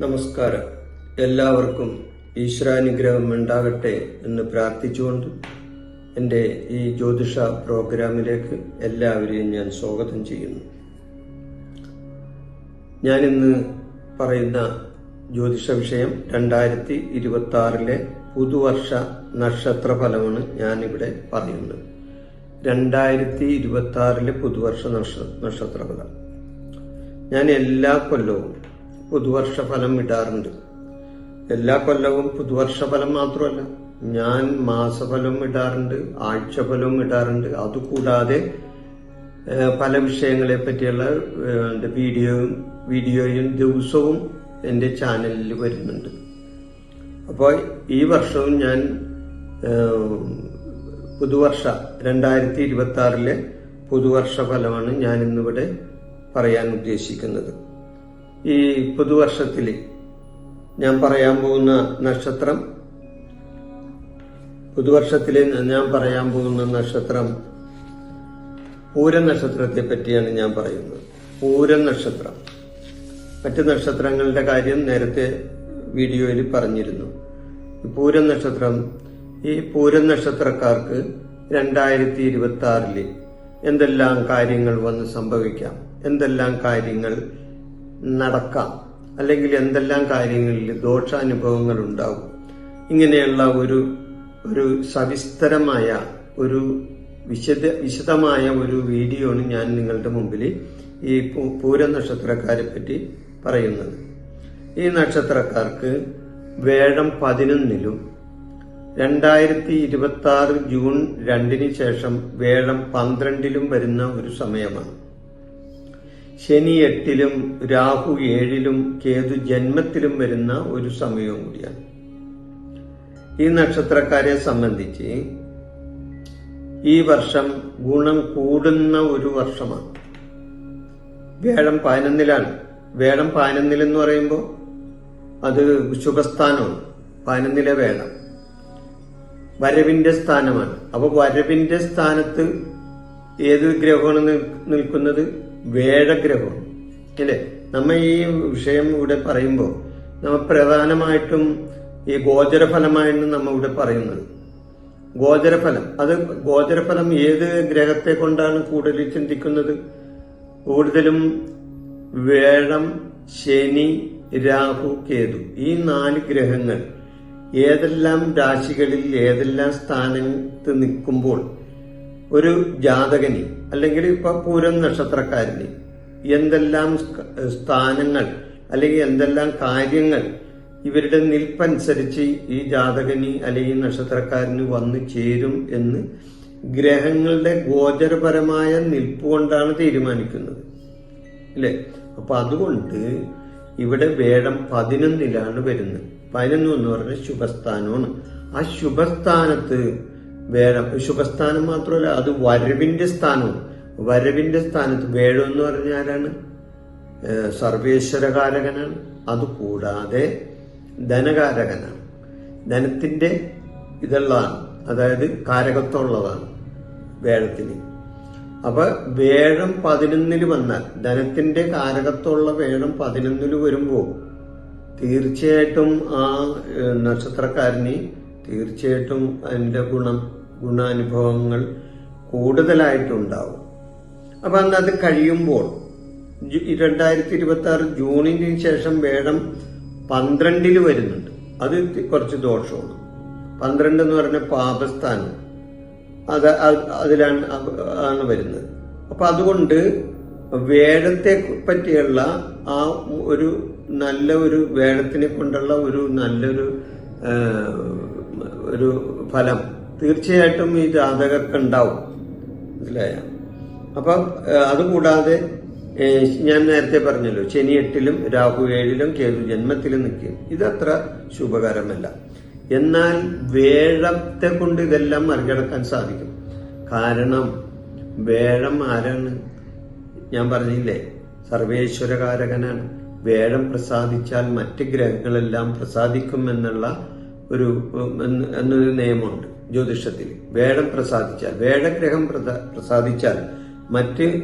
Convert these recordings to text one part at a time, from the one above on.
നമസ്കാരം. എല്ലാവർക്കും ഈശ്വരാനുഗ്രഹം ഉണ്ടാകട്ടെ എന്ന് പ്രാർത്ഥിച്ചുകൊണ്ട് എന്റെ ഈ ജ്യോതിഷ പ്രോഗ്രാമിലേക്ക് എല്ലാവരെയും ഞാൻ സ്വാഗതം ചെയ്യുന്നു. ഞാനിന്ന് പറയുന്ന ജ്യോതിഷ വിഷയം രണ്ടായിരത്തി ഇരുപത്തി ആറിലെ പുതുവർഷ നക്ഷത്ര ഫലമാണ് ഞാനിവിടെ പറയുന്നത്. രണ്ടായിരത്തി ഇരുപത്തി ആറിലെ പുതുവർഷ നക്ഷത്രഫലം. നക്ഷത്ര ഫലം ഞാൻ എല്ലാ കൊല്ലവും പുതുവർഷ ഫലം ഇടാറുണ്ട്. എല്ലാ കൊല്ലവും പുതുവർഷ ഫലം മാത്രമല്ല ഞാൻ മാസഫലവും ഇടാറുണ്ട് ആഴ്ചഫലവും ഇടാറുണ്ട്. അതുകൂടാതെ പല വിഷയങ്ങളെ പറ്റിയുള്ള എന്റെ വീഡിയോയും വീഡിയോയും ദിവസവും എന്റെ ചാനലിൽ വരുന്നുണ്ട്. അപ്പോൾ ഈ വർഷവും ഞാൻ പുതുവർഷ രണ്ടായിരത്തി ഇരുപത്തി ആറിലെ പുതുവർഷ ഫലമാണ് ഞാൻ ഇന്നിവിടെ പറയാൻ ഉദ്ദേശിക്കുന്നത്. ഈ പുതുവർഷത്തിൽ ഞാൻ പറയാൻ പോകുന്ന നക്ഷത്രം പുതുവർഷത്തിൽ ഞാൻ പറയാൻ പോകുന്ന നക്ഷത്രം പൂരം നക്ഷത്രത്തെ പറ്റിയാണ് ഞാൻ പറയുന്നത്. പൂരം നക്ഷത്രം. മറ്റ് നക്ഷത്രങ്ങളുടെ കാര്യം നേരത്തെ വീഡിയോയിൽ പറഞ്ഞിരുന്നു. പൂരം നക്ഷത്രം ഈ പൂരം നക്ഷത്രക്കാർക്ക് രണ്ടായിരത്തി ഇരുപത്തി ആറിൽ എന്തെല്ലാം കാര്യങ്ങൾ വന്ന് സംഭവിക്കാം? എന്തെല്ലാം കാര്യങ്ങൾ നടക്കാം? അല്ലെങ്കിൽ എന്തെല്ലാം കാര്യങ്ങളിൽ ദോഷാനുഭവങ്ങൾ ഉണ്ടാവും? ഇങ്ങനെയുള്ള ഒരു ഒരു സവിസ്തരമായ ഒരു വിശദ വിശദമായ ഒരു വീഡിയോ ആണ് ഞാൻ നിങ്ങളുടെ മുമ്പിൽ ഈ പൂര നക്ഷത്രക്കാരെ പറ്റി പറയുന്നത്. ഈ നക്ഷത്രക്കാർക്ക് വേഴം പതിനൊന്നിലും രണ്ടായിരത്തി ഇരുപത്തി ആറ് ജൂൺ രണ്ടിന് ശേഷം വേഴം പന്ത്രണ്ടിലും വരുന്ന ഒരു സമയമാണ്. ശനി എട്ടിലും രാഹു ഏഴിലും കേതു ജന്മത്തിലും വരുന്ന ഒരു സമയവും കൂടിയാണ്. ഈ നക്ഷത്രക്കാരെ സംബന്ധിച്ച് ഈ വർഷം ഗുണം കൂടുന്ന ഒരു വർഷമാണ്. വേഴം പതിനൊന്നിലാണ്. വേഴം പതിനൊന്നിൽ എന്ന് പറയുമ്പോൾ അത് ശുഭസ്ഥാനമാണ്. പതിനൊന്നിലെ വേഴം വരവിന്റെ സ്ഥാനമാണ്. അപ്പൊ വരവിന്റെ സ്ഥാനത്ത് ഏത് ഗ്രഹമാണ് നിൽ- നിൽക്കുന്നത്? വേഴഗ്രഹമാണ് അല്ലേ? നമ്മ ഈ വിഷയം ഇവിടെ പറയുമ്പോൾ നമ്മ പ്രധാനമായിട്ടും ഈ ഗോചരഫലമായാണ് നമ്മൾ ഇവിടെ പറയുന്നത്. ഗോചരഫലം. അത് ഗോചരഫലം ഏത് ഗ്രഹത്തെ കൊണ്ടാണ് കൂടുതൽ ചിന്തിക്കുന്നത്? കൂടുതലും വേഴം ശനി രാഹു കേതു. ഈ നാല് ഗ്രഹങ്ങൾ. ഏതെല്ലാം രാശികളിൽ ഏതെല്ലാം സ്ഥാനത്ത് നിൽക്കുമ്പോൾ ഒരു ജാതകന് അല്ലെങ്കിൽ ഇപ്പൊ പൂരം നക്ഷത്രക്കാരന് എന്തെല്ലാം സ്ഥാനങ്ങൾ അല്ലെങ്കിൽ എന്തെല്ലാം കാര്യങ്ങൾ ഇവരുടെ നിൽപ്പനുസരിച്ച് ഈ ജാതകന് അല്ലെങ്കിൽ നക്ഷത്രക്കാരന് വന്നു ചേരും എന്ന് ഗ്രഹങ്ങളുടെ ഗോചരപരമായ നിൽപ്പ് കൊണ്ടാണ് തീരുമാനിക്കുന്നത്. അല്ലേ അപ്പൊ അതുകൊണ്ട് ഇവിടെ വേഴം പതിനൊന്നിലാണ് വരുന്നത്. പതിനൊന്ന് എന്ന് പറഞ്ഞാൽ ശുഭസ്ഥാനമാണ്. ആ ശുഭസ്ഥാനത്ത് വേഴം ശുഭസ്ഥാനം മാത്രമല്ല അത് വരവിന്റെ സ്ഥാനവും. വരവിന്റെ സ്ഥാനത്ത് വേഴം എന്ന് പറഞ്ഞാലാണ് സർവേശ്വരകാരകനാണ്. അതുകൂടാതെ ധനകാരകനാണ്. ധനത്തിന്റെ ഇതുള്ളതാണ് അതായത് കാരകത്വമുള്ളതാണ് വേഴത്തിന് അപ്പൊ വേഴം പതിനൊന്നിൽ വന്നാൽ ധനത്തിന്റെ കാരകത്തുള്ള വേഴം പതിനൊന്നിൽ വരുമ്പോ തീർച്ചയായിട്ടും ആ നക്ഷത്രക്കാരനെ തീർച്ചയായിട്ടും അതിന്റെ ഗുണം ഗുണാനുഭവങ്ങൾ കൂടുതലായിട്ടുണ്ടാവും. അപ്പൊ അന്ന് അത് കഴിയുമ്പോൾ രണ്ടായിരത്തി ഇരുപത്തി ആറ് ജൂണിന് ശേഷം വേഴം പന്ത്രണ്ടിൽ വരുന്നുണ്ട്. അത് കുറച്ച് ദോഷമാണ്. പന്ത്രണ്ട് എന്ന് പറഞ്ഞ പാപസ്ഥാനം. അത് അത് അതിലാണ് ആണ് വരുന്നത്. അപ്പൊ അതുകൊണ്ട് വേഴത്തെ പറ്റിയുള്ള ആ ഒരു നല്ല ഒരു വേഴത്തിനെ കൊണ്ടുള്ള ഒരു നല്ലൊരു ഒരു ഫലം തീർച്ചയായിട്ടും ഈ ജാതകർക്ക് ഉണ്ടാവും. മനസ്സിലായ? അപ്പൊ അതുകൂടാതെ ഞാൻ നേരത്തെ പറഞ്ഞല്ലോ ശനി എട്ടിലും രാഹു ഏഴിലും കേതു ജന്മത്തിലും നിൽക്കും. ഇതത്ര ശുഭകരമല്ല. എന്നാൽ വേഴത്തെ കൊണ്ട് ഇതെല്ലാം മറികടക്കാൻ സാധിക്കും. കാരണം വേഴം ആരാണ്? ഞാൻ പറഞ്ഞില്ലേ സർവേശ്വരകാരകനാണ്. വേഴം പ്രസാദിച്ചാൽ മറ്റ് ഗ്രഹങ്ങളെല്ലാം പ്രസാദിക്കും എന്നുള്ള ഒരു എന്നൊരു നിയമമുണ്ട് ജ്യോതിഷത്തിൽ. വേഴം പ്രസാദിച്ചാൽ വേഴഗ്രഹം പ്രസാദിച്ചാൽ മറ്റ്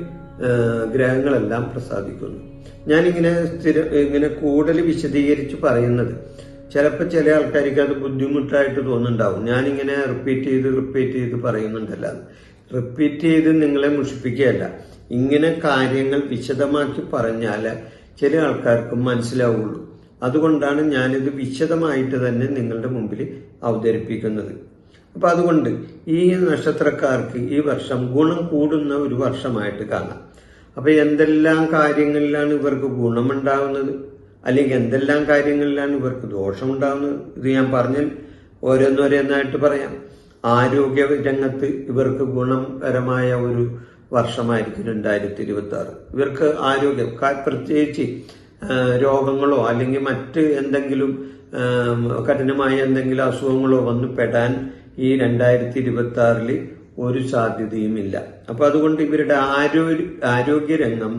ഗ്രഹങ്ങളെല്ലാം പ്രസാദിക്കുന്നു. ഞാനിങ്ങനെ സ്ഥിര ഇങ്ങനെ കൂടുതൽ വിശദീകരിച്ച് പറയുന്നത് ചിലപ്പോൾ ചില ആൾക്കാർക്ക് അത് ബുദ്ധിമുട്ടായിട്ട് തോന്നുന്നുണ്ടാവും. ഞാനിങ്ങനെ റിപ്പീറ്റ് ചെയ്ത് റിപ്പീറ്റ് ചെയ്ത് പറയുന്നുണ്ടല്ല. റിപ്പീറ്റ് ചെയ്ത് നിങ്ങളെ മുഷിപ്പിക്കുകയല്ല. ഇങ്ങനെ കാര്യങ്ങൾ വിശദമാക്കി പറഞ്ഞാൽ ചില ആൾക്കാർക്ക് മനസ്സിലാവുള്ളൂ. അതുകൊണ്ടാണ് ഞാനിത് വിശദമായിട്ട് തന്നെ നിങ്ങളുടെ മുമ്പിൽ അവതരിപ്പിക്കുന്നത്. അപ്പം അതുകൊണ്ട് ഈ നക്ഷത്രക്കാർക്ക് ഈ വർഷം ഗുണം കൂടുന്ന ഒരു വർഷമായിട്ട് കാണാം. അപ്പം എന്തെല്ലാം കാര്യങ്ങളിലാണ് ഇവർക്ക് ഗുണമുണ്ടാവുന്നത്? അല്ലെങ്കിൽ എന്തെല്ലാം കാര്യങ്ങളിലാണ് ഇവർക്ക് ദോഷമുണ്ടാകുന്നത് ഇത് ഞാൻ പറഞ്ഞാൽ ഓരോന്നോരോന്നായിട്ട് പറയാം. ആരോഗ്യ രംഗത്ത് ഇവർക്ക് ഗുണപരമായ ഒരു വർഷമായിരിക്കും രണ്ടായിരത്തി ഇരുപത്തി ആറ് ഇവർക്ക് ആരോഗ്യം പ്രത്യേകിച്ച് രോഗങ്ങളോ അല്ലെങ്കിൽ മറ്റ് എന്തെങ്കിലും കഠിനമായ എന്തെങ്കിലും അസുഖങ്ങളോ വന്നു പെടാൻ ഈ രണ്ടായിരത്തി ഇരുപത്തി ആറിൽ ഒരു സാധ്യതയുമില്ല. അപ്പൊ അതുകൊണ്ട് ഇവരുടെ ആരോഗ്യ ആരോഗ്യരംഗം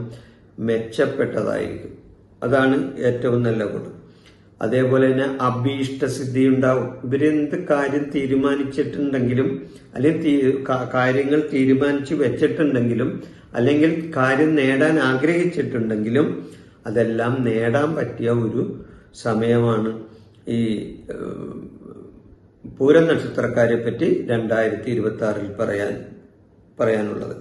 മെച്ചപ്പെട്ടതായിരിക്കും. അതാണ് ഏറ്റവും നല്ല ഗുണം. അതേപോലെ തന്നെ അഭീഷ്ട സിദ്ധി ഉണ്ടാവും ഇവരെന്ത് കാര്യം തീരുമാനിച്ചിട്ടുണ്ടെങ്കിലും അല്ലെങ്കിൽ കാര്യങ്ങൾ തീരുമാനിച്ചു വെച്ചിട്ടുണ്ടെങ്കിലും അല്ലെങ്കിൽ കാര്യം നേടാൻ ആഗ്രഹിച്ചിട്ടുണ്ടെങ്കിലും അതെല്ലാം നേടാൻ പറ്റിയ ഒരു സമയമാണ് ഈ പൂര നക്ഷത്രക്കാരെ പറ്റി രണ്ടായിരത്തി ഇരുപത്തി ആറിൽ പറയാൻ പറയാനുള്ളത്.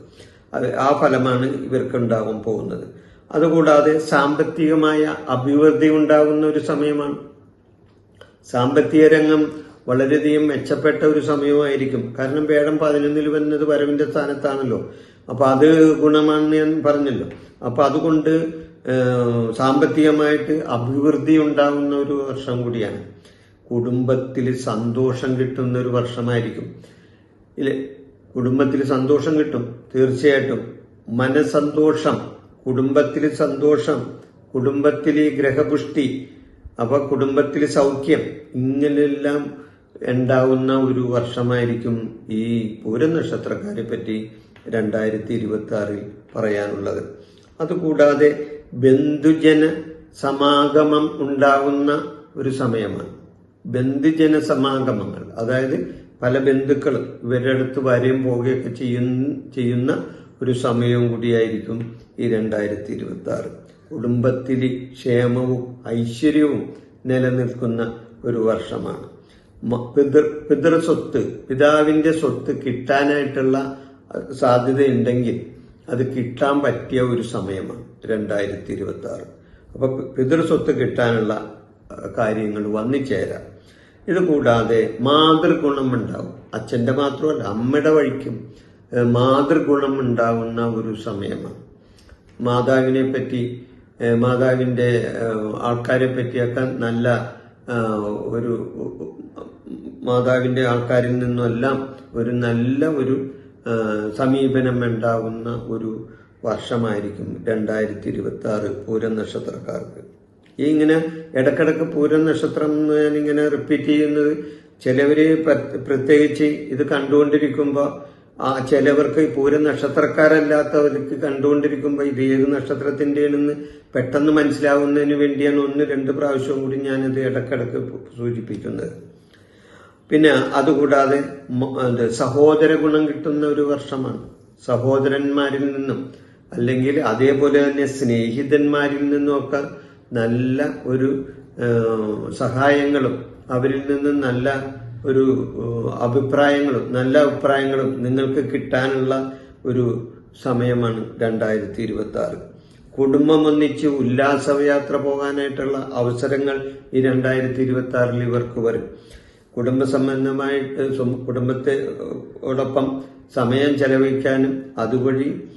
ആ ഫലമാണ് ഇവർക്കുണ്ടാകാൻ പോകുന്നത്. അതുകൂടാതെ സാമ്പത്തികമായ അഭിവൃദ്ധി ഉണ്ടാകുന്ന ഒരു സമയമാണ്. സാമ്പത്തിക രംഗം വളരെയധികം മെച്ചപ്പെട്ട ഒരു സമയമായിരിക്കും. കാരണം വേടം പതിനൊന്നിൽ വരുന്നത് വരവിന്റെ സ്ഥാനത്താണല്ലോ. അപ്പൊ അത് ഗുണമാണെന്ന് ഞാൻ പറഞ്ഞല്ലോ. അപ്പൊ അതുകൊണ്ട് സാമ്പത്തികമായിട്ട് അഭിവൃദ്ധി ഉണ്ടാകുന്ന ഒരു വർഷം കൂടിയാണ്. കുടുംബത്തിൽ സന്തോഷം കിട്ടുന്ന ഒരു വർഷമായിരിക്കും. ഇല്ലേ? കുടുംബത്തിൽ സന്തോഷം കിട്ടും. തീർച്ചയായിട്ടും. മനസന്തോഷം കുടുംബത്തിൽ സന്തോഷം കുടുംബത്തിൽ ഗ്രഹപുഷ്ടി അപ്പൊ കുടുംബത്തിൽ സൗഖ്യം ഇങ്ങനെയെല്ലാം ഉണ്ടാവുന്ന ഒരു വർഷമായിരിക്കും ഈ പൂര നക്ഷത്രക്കാരെ പറ്റി രണ്ടായിരത്തി ഇരുപത്തി ആറിൽ പറയാനുള്ളത്. അതുകൂടാതെ ബന്ധുജന സമാഗമം ഉണ്ടാവുന്ന ഒരു സമയമാണ്. ബന്ധുജന സമാഗമങ്ങൾ അതായത് പല ബന്ധുക്കൾ ഇവരുടെ അടുത്ത് വരെയും പോവുകയൊക്കെ ചെയ്യുന്ന ഒരു സമയവും കൂടിയായിരിക്കും ഈ രണ്ടായിരത്തി ഇരുപത്തി ആറ് കുടുംബത്തിൽ ക്ഷേമവും ഐശ്വര്യവും നിലനിൽക്കുന്ന ഒരു വർഷമാണ്. പിതൃ പിതൃ സ്വത്ത് പിതാവിന്റെ സ്വത്ത് കിട്ടാനായിട്ടുള്ള സാധ്യതയുണ്ടെങ്കിൽ അത് കിട്ടാൻ പറ്റിയ ഒരു സമയമാണ് രണ്ടായിരത്തി ഇരുപത്തി ആറ് അപ്പൊ പിതൃ പിതൃസ്വത്ത് കിട്ടാനുള്ള കാര്യങ്ങൾ വന്നു ചേരാം ഇത് കൂടാതെ മാതൃഗുണം ഉണ്ടാവും അച്ഛന്റെ മാത്രമല്ല അമ്മയുടെ വഴിക്കും മാതൃഗുണം ഉണ്ടാകുന്ന ഒരു സമയമാണ്. മാതാവിനെ പറ്റി മാതാവിന്റെ ആൾക്കാരെ പറ്റിയൊക്കെ നല്ല ഒരു മാതാവിന്റെ ആൾക്കാരിൽ നിന്നെല്ലാം ഒരു നല്ല ഒരു സമീപനം ഉണ്ടാകുന്ന ഒരു വർഷമായിരിക്കും രണ്ടായിരത്തി ഇരുപത്തി ആറ് പൂരം നക്ഷത്രക്കാർക്ക് ഈ ഇങ്ങനെ ഇടക്കിടക്ക് പൂരം നക്ഷത്രം ഞാനിങ്ങനെ റിപ്പീറ്റ് ചെയ്യുന്നത് ചിലവര് പ്ര- പ്രത്യേകിച്ച് ഇത് കണ്ടുകൊണ്ടിരിക്കുമ്പോൾ ആ ചിലവർക്ക് ഈ പൂരം നക്ഷത്രക്കാരല്ലാത്തവർക്ക് കണ്ടുകൊണ്ടിരിക്കുമ്പോൾ ഇത് ഏത് നക്ഷത്രത്തിന്റെയാണെന്ന് പെട്ടെന്ന് മനസ്സിലാവുന്നതിന് വേണ്ടിയാണ് ഒന്ന് രണ്ട് പ്രാവശ്യം കൂടി ഞാനിത് ഇടക്കിടക്ക് സൂചിപ്പിക്കുന്നത്. പിന്നെ അതുകൂടാതെ സഹോദര ഗുണം കിട്ടുന്ന ഒരു വർഷമാണ്. സഹോദരന്മാരിൽ നിന്നും അല്ലെങ്കിൽ അതേപോലെ തന്നെ സ്നേഹിതന്മാരിൽ നിന്നുമൊക്കെ നല്ല ഒരു സഹായങ്ങളും അവരിൽ നിന്നും നല്ല ഒരു അഭിപ്രായങ്ങളും നല്ല അഭിപ്രായങ്ങളും നിങ്ങൾക്ക് കിട്ടാനുള്ള ഒരു സമയമാണ് രണ്ടായിരത്തി ഇരുപത്തി ആറ് കുടുംബം ഒന്നിച്ച് ഉല്ലാസയാത്ര പോകാനായിട്ടുള്ള അവസരങ്ങൾ ഈ രണ്ടായിരത്തി ഇരുപത്തി ആറിൽ ഇവർക്ക് വരും. കുടുംബ സംബന്ധമായിട്ട് കുടുംബത്തോടൊപ്പം സമയം ചെലവഴിക്കാനും അതുവഴി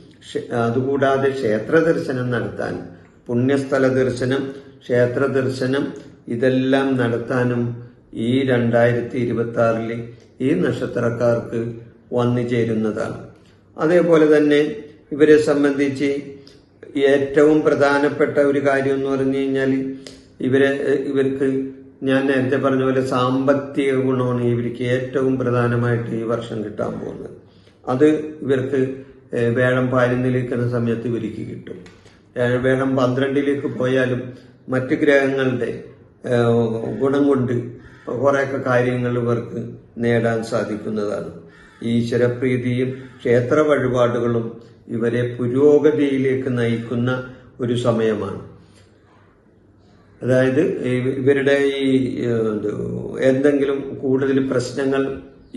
അതുകൂടാതെ ക്ഷേത്ര ദർശനം നടത്താനും പുണ്യസ്ഥല ദർശനം ക്ഷേത്ര ദർശനം ഇതെല്ലാം നടത്താനും ഈ രണ്ടായിരത്തി ഇരുപത്തി ആറിൽ ഈ നക്ഷത്രക്കാർക്ക് വന്നു ചേരുന്നതാണ് അതേപോലെ തന്നെ ഇവരെ സംബന്ധിച്ച് ഏറ്റവും പ്രധാനപ്പെട്ട ഒരു കാര്യം എന്ന് പറഞ്ഞു കഴിഞ്ഞാൽ ഇവരെ ഇവർക്ക് ഞാൻ നേരത്തെ പറഞ്ഞ പോലെ സാമ്പത്തിക ഗുണമാണ് ഇവർക്ക് ഏറ്റവും പ്രധാനമായിട്ട് ഈ വർഷം കിട്ടാൻ പോകുന്നത്. അത് ഇവർക്ക് വേഴം പാലിന് നിൽക്കുന്ന സമയത്ത് ഇവർക്ക് കിട്ടും. വേഴം പന്ത്രണ്ടിലേക്ക് പോയാലും മറ്റ് ഗ്രഹങ്ങളുടെ ഗുണം കൊണ്ട് കുറേയൊക്കെ കാര്യങ്ങൾ ഇവർക്ക് നേടാൻ സാധിക്കുന്നതാണ്. ഈശ്വരപ്രീതിയും ക്ഷേത്ര വഴിപാടുകളും ഇവരെ പുരോഗതിയിലേക്ക് നയിക്കുന്ന ഒരു സമയമാണ്. അതായത് ഇവരുടെ ഈ എന്തെങ്കിലും കൂടുതൽ പ്രശ്നങ്ങൾ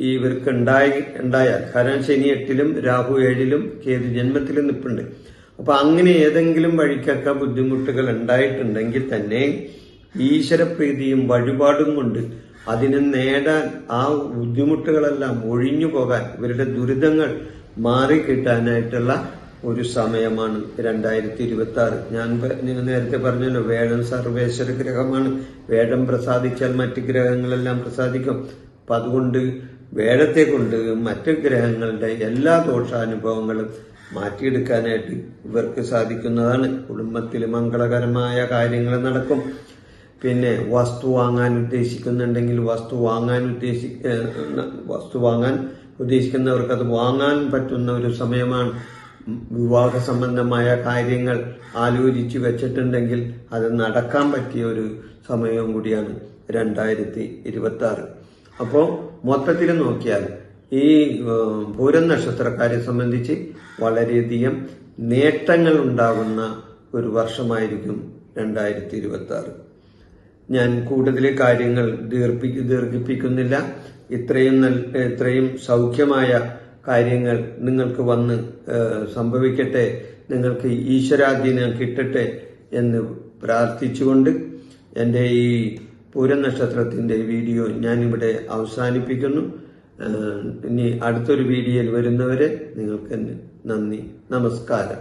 ഇവർക്ക് ഉണ്ടായി ഉണ്ടായാൽ കാരണം ശനി എട്ടിലും രാഹു ഏഴിലും കേതു ജന്മത്തിലും നിൽപ്പുണ്ട് അപ്പൊ അങ്ങനെ ഏതെങ്കിലും വഴിക്കൊക്കെ ബുദ്ധിമുട്ടുകൾ ഉണ്ടായിട്ടുണ്ടെങ്കിൽ തന്നെ ഈശ്വരപ്രീതിയും വഴിപാടും കൊണ്ട് അതിനെ നേടാൻ ആ ബുദ്ധിമുട്ടുകളെല്ലാം ഒഴിഞ്ഞു പോകാൻ ഇവരുടെ ദുരിതങ്ങൾ മാറിക്കിട്ടാനായിട്ടുള്ള ഒരു സമയമാണ് രണ്ടായിരത്തി ഇരുപത്തി ആറ് ഞാൻ നേരത്തെ പറഞ്ഞല്ലോ വേഴം സർവേശ്വര ഗ്രഹമാണ് വേഴം പ്രസാദിച്ചാൽ മറ്റ് ഗ്രഹങ്ങളെല്ലാം പ്രസാദിക്കും. അപ്പൊ അതുകൊണ്ട് വേഴത്തെ കൊണ്ട് മറ്റ് ഗ്രഹങ്ങളുടെ എല്ലാ ദോഷാനുഭവങ്ങളും മാറ്റിയെടുക്കാനായിട്ട് ഇവർക്ക് സാധിക്കുന്നതാണ്. കുടുംബത്തിൽ മംഗളകരമായ കാര്യങ്ങൾ നടക്കും. പിന്നെ വസ്തു വാങ്ങാൻ ഉദ്ദേശിക്കുന്നുണ്ടെങ്കിൽ വസ്തു വാങ്ങാൻ ഉദ്ദേശി വസ്തു വാങ്ങാൻ ഉദ്ദേശിക്കുന്നവർക്ക് അത് വാങ്ങാൻ പറ്റുന്ന ഒരു സമയമാണ്. വിവാഹ സംബന്ധമായ കാര്യങ്ങൾ ആലോചിച്ച് വെച്ചിട്ടുണ്ടെങ്കിൽ അത് നടക്കാൻ പറ്റിയ ഒരു സമയവും കൂടിയാണ് രണ്ടായിരത്തി ഇരുപത്തി ആറ് അപ്പോൾ മൊത്തത്തിൽ നോക്കിയാൽ ഈ പൂരം നക്ഷത്രക്കാരെ സംബന്ധിച്ച് വളരെയധികം നേട്ടങ്ങൾ ഉണ്ടാകുന്ന ഒരു വർഷമായിരിക്കും രണ്ടായിരത്തി ഇരുപത്തി ആറ് ഞാൻ കൂടുതൽ കാര്യങ്ങൾ ദീർഘി ദീർഘിപ്പിക്കുന്നില്ല. ഇത്രയും നല്ല ഇത്രയും സൗഖ്യമായ കാര്യങ്ങൾ നിങ്ങൾക്ക് വന്ന് സംഭവിക്കട്ടെ. നിങ്ങൾക്ക് ഈശ്വരാധീനം കിട്ടട്ടെ എന്ന് പ്രാർത്ഥിച്ചുകൊണ്ട് എന്റെ ഈ പൂരനക്ഷത്രത്തിന്റെ വീഡിയോ ഞാനിവിടെ അവസാനിപ്പിക്കുന്നു. ഇനി അടുത്തൊരു വീഡിയോയിൽ വരുന്നവരെ നിങ്ങൾക്ക് നന്ദി നമസ്കാരം.